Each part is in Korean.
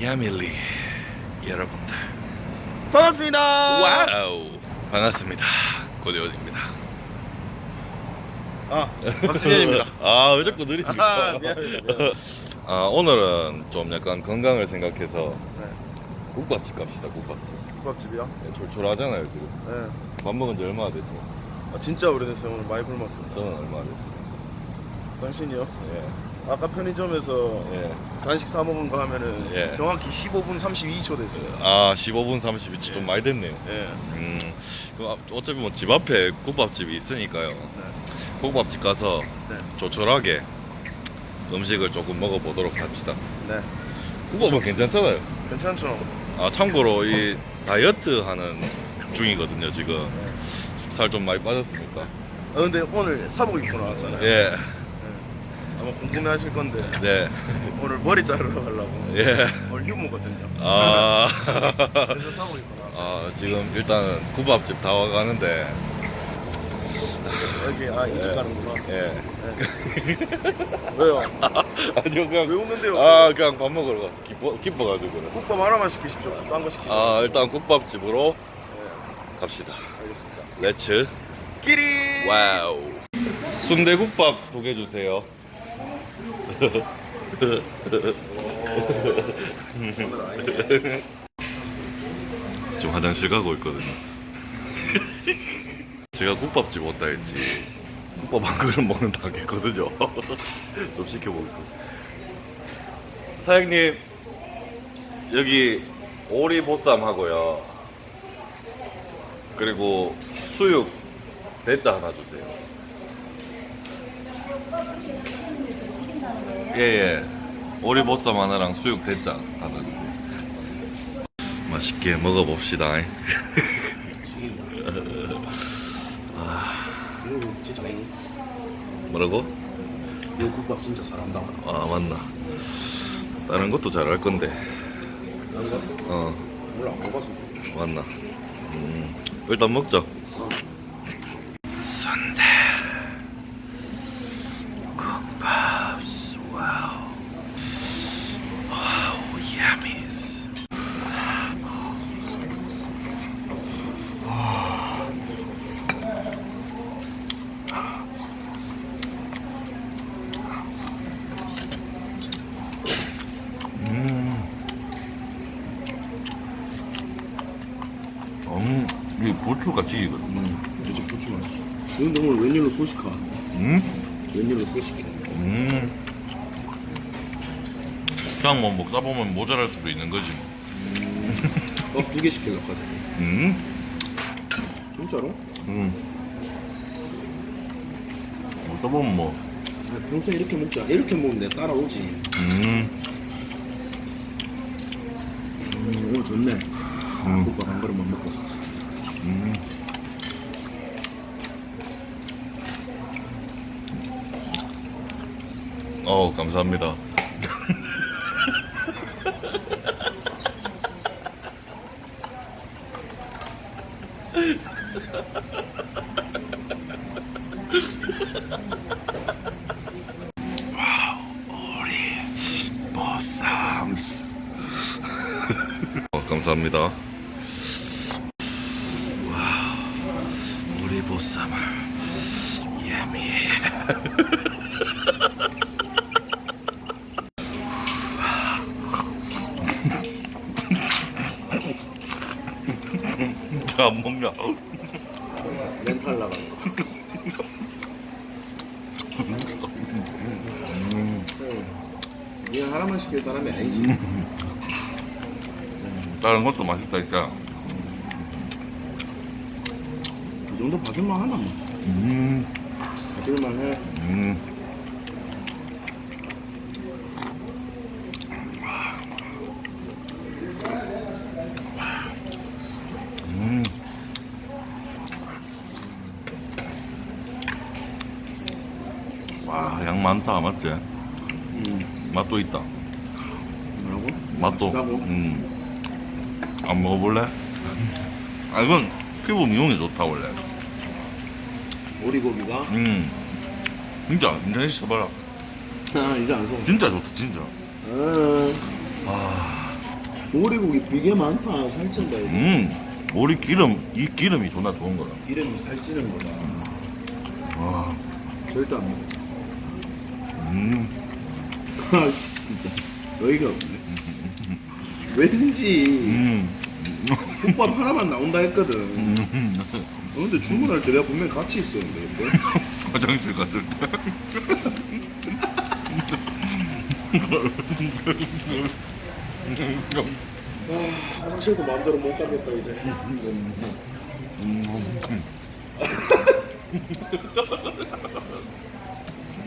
야밀리 여러분들 반갑습니다. 와우 반갑습니다 고대원입니다 아, 박진현입니다. 아왜 자꾸 느리십니까 아, 미안합니다. 아 오늘은 좀 약간 건강을 생각해서 네. 국밥집 갑시다 국밥집 국밥집이요? 네, 졸졸하잖아요 지금 네. 밥 먹은 지 얼마나 됐죠? 아, 진짜 오래됐어요. 오늘 많이 굶었습니다. 저는 얼마 안 됐어요 당신이요? 예 아까 편의점에서 예. 간식 사 먹은 거 하면은 예. 정확히 15분 32초 됐어요. 아 15분 30분 좀 많이 됐네요 예. 음, 그 앞- 어차피 뭐 집 앞에 국밥집이 있으니까요. 국밥집 가서 네. 조촐하게 음식을 조금 먹어보도록 합시다. 네. 국밥은 괜찮잖아요. 괜찮죠? 아 참고로 이 다이어트 하는 중이거든요 지금. 살 좀 많이 빠졌습니까? 아, 근데 오늘 사복 입고 나왔잖아요. 예, 네. 아마 궁금해 하실 건데 네, 오늘 머리 자르러 가려고. 예. 오늘 휴무거든요. 아, 그래서 사복 입고 나왔어요. 아 지금 일단은 국밥집 다 와가는데, 여기 아 이쪽 가는구나. 예. 왜요? 아니요 왜 그냥 웃는데요? 아 그냥 밥 먹으러 갔어. 기뻐 기뻐가지고. 국밥 하나만 시키십시오. 딴거 시키죠. 아 일단 국밥집으로 네. 갑시다. 알겠습니다. 렛츠 끼리. 와우 순대국밥 두 개 주세요 지금 화장실 가고 있거든요. 제가 국밥집 온다 했지. 국밥 한 그릇 먹는다 하겠거든요. 좀 시켜보겠습니다. 사장님 여기 오리 보쌈 하고요. 그리고 수육 대짜 하나 주세요. 예예. 오리 보쌈 하나랑 수육 대짜 하나 주세요. 맛있게 먹어봅시다. 이거 진짜 뭐라고? 이거 국밥 진짜 잘한다. 아 맞나. 다른 것도 잘할 건데. 다른 거 어 몰라 안 먹어서. 맞나. 음, 일단 먹자. 순대 국밥 와우 와우 야미스 음, 이 고추가 찌거든. 음, 이제 고추 맛있어. 근데 오늘 웬일로 소식하? 음, 웬일로 소식해? 음. 그냥 뭐 먹다 보면 모자랄 수도 있는 거지. 뭐. 어, 두개 시키려고 하자. 음, 진짜로? 음. 먹다 보면 뭐, 아, 평소에 이렇게 먹자. 이렇게 먹으면 내 따라오지. 음, 음, 오늘 좋네. 음. 국밥 한 그릇만 먹고. 음. 어, 감사합니다. 보쌈스. 어, 감사합니다. 안 먹냐? 멘탈 나가. 그냥 하나만 시킬 사람이 아니지. 다른 것도 맛있다니까. 이 정도 봐줄만 하나? 뭐. 음, 봐줄만 해. 음. 음. 와, 양 맞지? 음, 맛도 있다. 뭐라고? 맛도. 맛있다고? 음. 안 먹어볼래? 아, 이건 피부 미용에 좋다, 원래. 오리고기가? 음. 진짜, 진짜 있어봐라. 아, 이제 안 속. 진짜 좋다, 진짜. 음. 아, 오리고기 비계 많다. 살찐다. 이거. 음, 우리 기름 이 기름이 존나 좋은 거다. 이름이 살찌는 거다. 와, 절대 안 먹어. 음, 아 씨, 진짜 어이가 없네. 왠지 음, 국밥 하나만 나온다 했거든. 어, 근데 주문할 때 내가 분명히 같이 있었는데 그때? 화장실 갔을 때. 아, 화장실도 마음대로 못 가겠다 이제.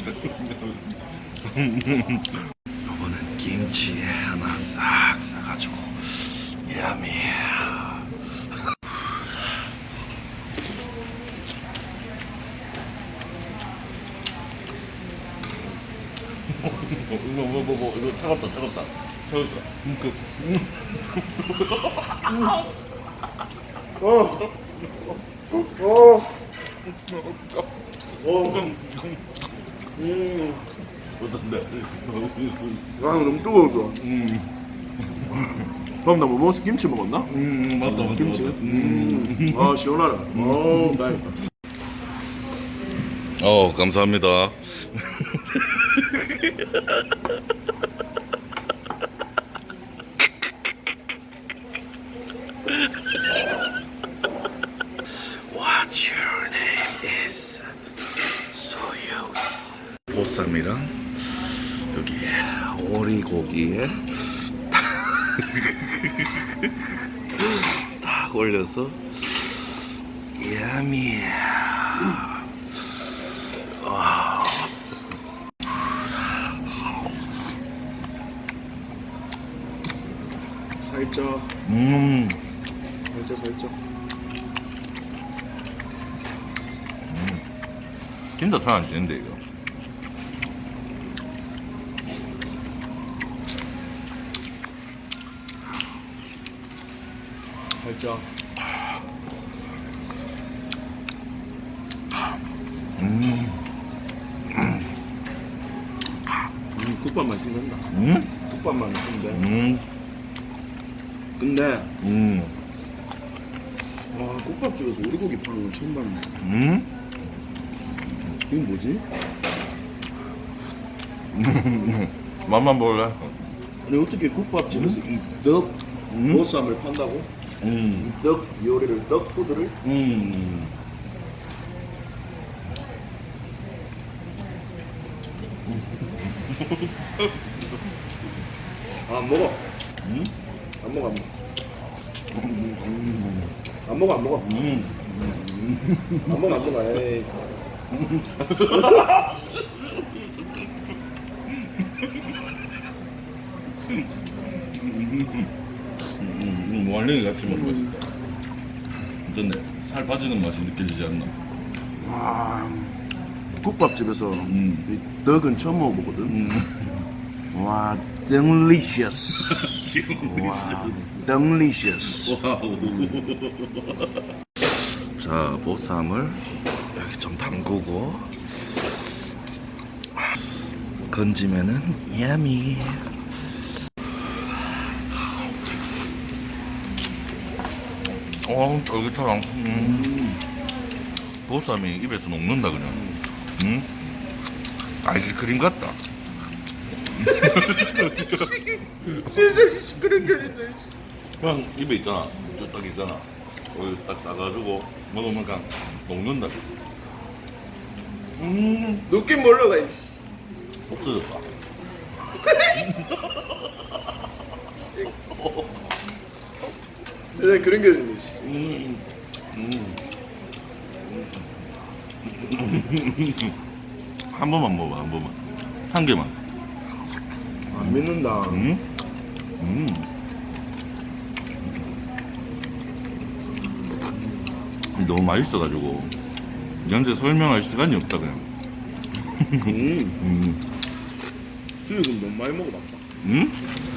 이거는 김치 하나 싹 싸가지고 야미. 이거 뭐 뭐 뭐 이거 차갑다 차갑다 차갑다. 그 어. 어. 어. 음. 어떤데? 아 너무 뜨거웠어. 음, 그럼 나뭐 먹었어? 김치 먹었나? 음 맞다 맞다 김치. 맞다. 음. 아 시원하다. 어, 다행이다. 어 감사합니다. What's your name is 소유스. 보쌈이랑 여기 오리 고기에 딱 올려서 야미. 살짝, 음. 살짝, 살짝. 진짜 잘안 지는데 이거. 살짝. 음, 국밥만 있으면 된다. 음? 있으면 돼. 음. 근데 음. 와 국밥집에서 오리고기 파는 건 처음 봤네. 음? 이건 뭐지? 맛만 볼래? 아니 어떻게 국밥집에서 이떡 음? 보쌈을 판다고? 음. 이 떡 요리를 떡 푸드를 음. 아, 안 먹어. 음? 안 먹어 안 먹어. 안 먹어 안 먹어. 음. 안 먹어 안 먹어. 에이. 음. 무알랭이 같이 먹으면 어떤데? 살 빠지는 맛이 느껴지지 않나? 와 국밥집에서 음. 이 떡은 처음 먹어보거든. 음. 와 delicious. 와 delicious. 자, 보쌈을 여기 좀 담그고 건지면은 야미. 어, 쫄깃하다. 음. 보쌈이 입에서 녹는다 그냥. 음? 아이스크림 같다. 진짜 시끄러운 게 있네. 그냥 입에 있잖아. 저딱 있잖아. 거기 딱 싸가지고 먹으면 그냥 녹는다. 음, 느낌 몰라가 이씨. 없어졌다. 진짜 그런 게. 음, 음. 한 번만 먹어봐, 한 번만. 한 개만. 안 믿는다. 음? 음. 너무 맛있어가지고 현재 설명할 시간이 없다 그냥. 음. 음. 수육은 너무 많이 먹어봤다. 음? 음.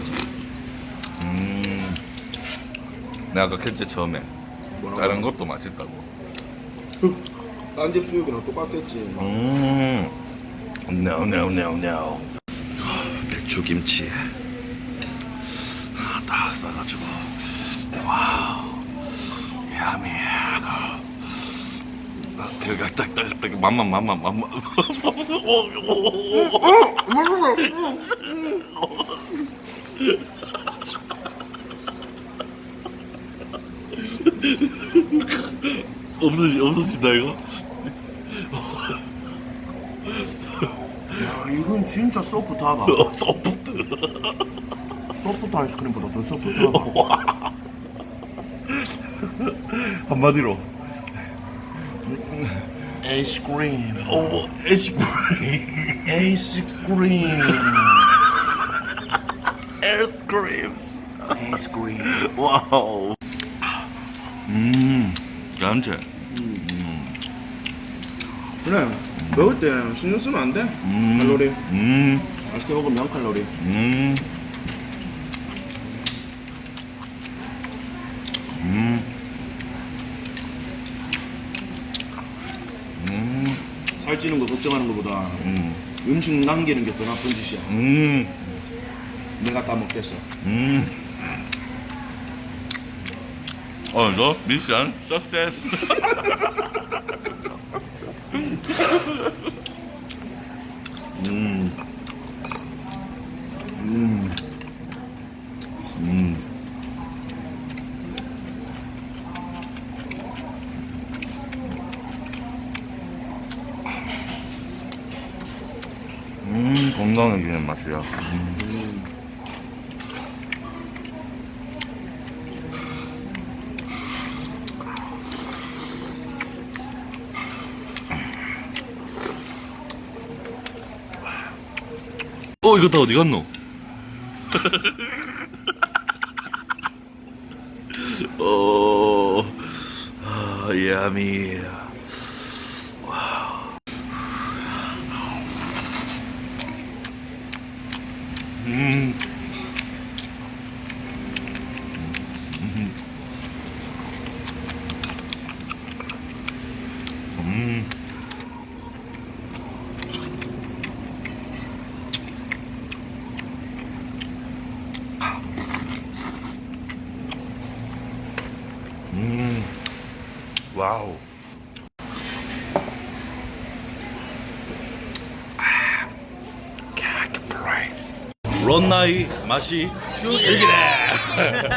내가 아까 켰지 처음에 뭐라고? 다른 것도 맛있다고. 딴집 수육이랑 똑같겠지. 음. No, no, no, no. 배추김치. 아, 딱 싸가지고 와우 야미 그가 딱딱딱 맘만 맘만 맘만 없어지 없어진다 이거? 야 이건 진짜 소프트하다. 소프트. 소프트 아이스크림보다 더 소프트하다. 한마디로. 아이스크림. 오 에시크림. 아이스크림. 에스크림스. 아이스크림. 와우. 음 괜찮지 그래 먹을 때 신경 쓰면 안 돼 음. 칼로리 음 맛있게 먹으면 0 칼로리 음. 음. 음. 살찌는 거 걱정하는 것보다 음. 음식 남기는 게 더 나쁜 짓이야 음. 내가 다 먹겠어 음. 오늘도 미션 석세스. 음. 음. 음. 음, 건강해지는 맛이야. 음. 어, 이거 다 어디 갔노? 어, 아, 야미. 음. 음. 음. 와우. 아. 캬, 프라이스. 런나이 맛이 죽이네.